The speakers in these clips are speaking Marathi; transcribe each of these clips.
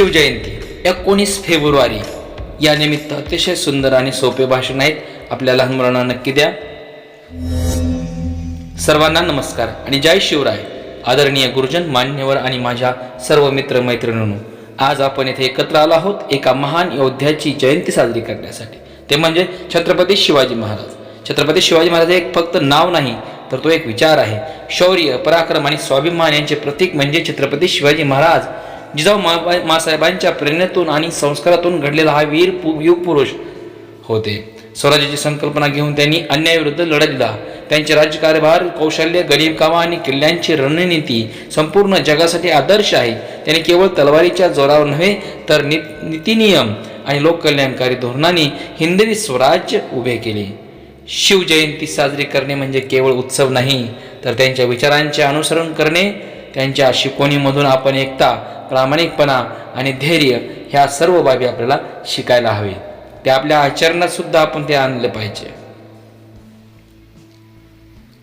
शिवजयंती एकोणीस फेब्रुवारी. या निमित्त अतिशय सुंदर आणि सोपे भाषण आहेत. आपल्या लहान मुलांना नक्की द्या. सर्वांना नमस्कार आणि जय शिवराय. आदरणीय गुरुजन मान्यवर आणि माझ्या सर्व मित्र मैत्रिणींनो आज आपण येथे एकत्र आलो आहोत एका महान योद्ध्याची जयंती साजरी करण्यासाठी. ते म्हणजे छत्रपती शिवाजी महाराज. छत्रपती शिवाजी महाराज एक फक्त नाव नाही तर तो एक विचार आहे. शौर्य पराक्रम आणि स्वाभिमान यांचे प्रतीक म्हणजे छत्रपती शिवाजी महाराज. जिजाऊ मा- मासाहेबांच्या प्रेरणेतून आणि संस्कारातून घडलेला हा वीर पु युग पुरुष होते. स्वराज्याची संकल्पना घेऊन त्यांनी अन्यायाविरुद्ध लढा दिला. त्यांचे राज्यकारभार कौशल्य गरीब कामा आणि किल्ल्यांची रणनीती संपूर्ण जगासाठी आदर्श आहे. त्यांनी केवळ तलवारीच्या जोरावर नव्हे तर नि नीतिनियम आणि लोककल्याणकारी धोरणांनी हिंदवी स्वराज्य उभे केले. शिवजयंती साजरी करणे म्हणजे केवळ उत्सव नाही तर त्यांच्या विचारांचे अनुसरण करणे त्यांच्या शिकवणीमधून आपण एकता प्रामाणिकपणा आणि धैर्य ह्या सर्व बाबी आपल्याला शिकायला हवे. ते आपल्या आचरणात सुद्धा आपण ते आणले पाहिजे.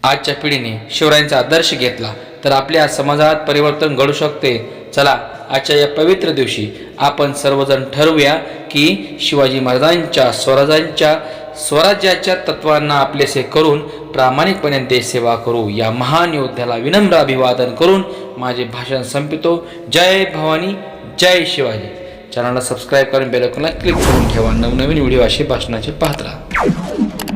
आजच्या पिढीने शिवरायांचा आदर्श घेतला तर आपल्या समाजात परिवर्तन घडू शकते. चला आजच्या या पवित्र दिवशी आपण सर्वजण ठरवूया की शिवाजी महाराजांच्या स्वराजांच्या स्वराज्याच्या तत्वांना आपलेसे करून प्रामाणिकपणे देशसेवा करू. या महान योद्ध्याला विनम्र अभिवादन करून माझे भाषण संपितो. जय भवानी जय शिवाजी. चॅनलला सबस्क्राईब करून बेलकॉनला क्लिक करून ठेवा. नवनवीन व्हिडिओ असे भाषणाचे पाहत राहा.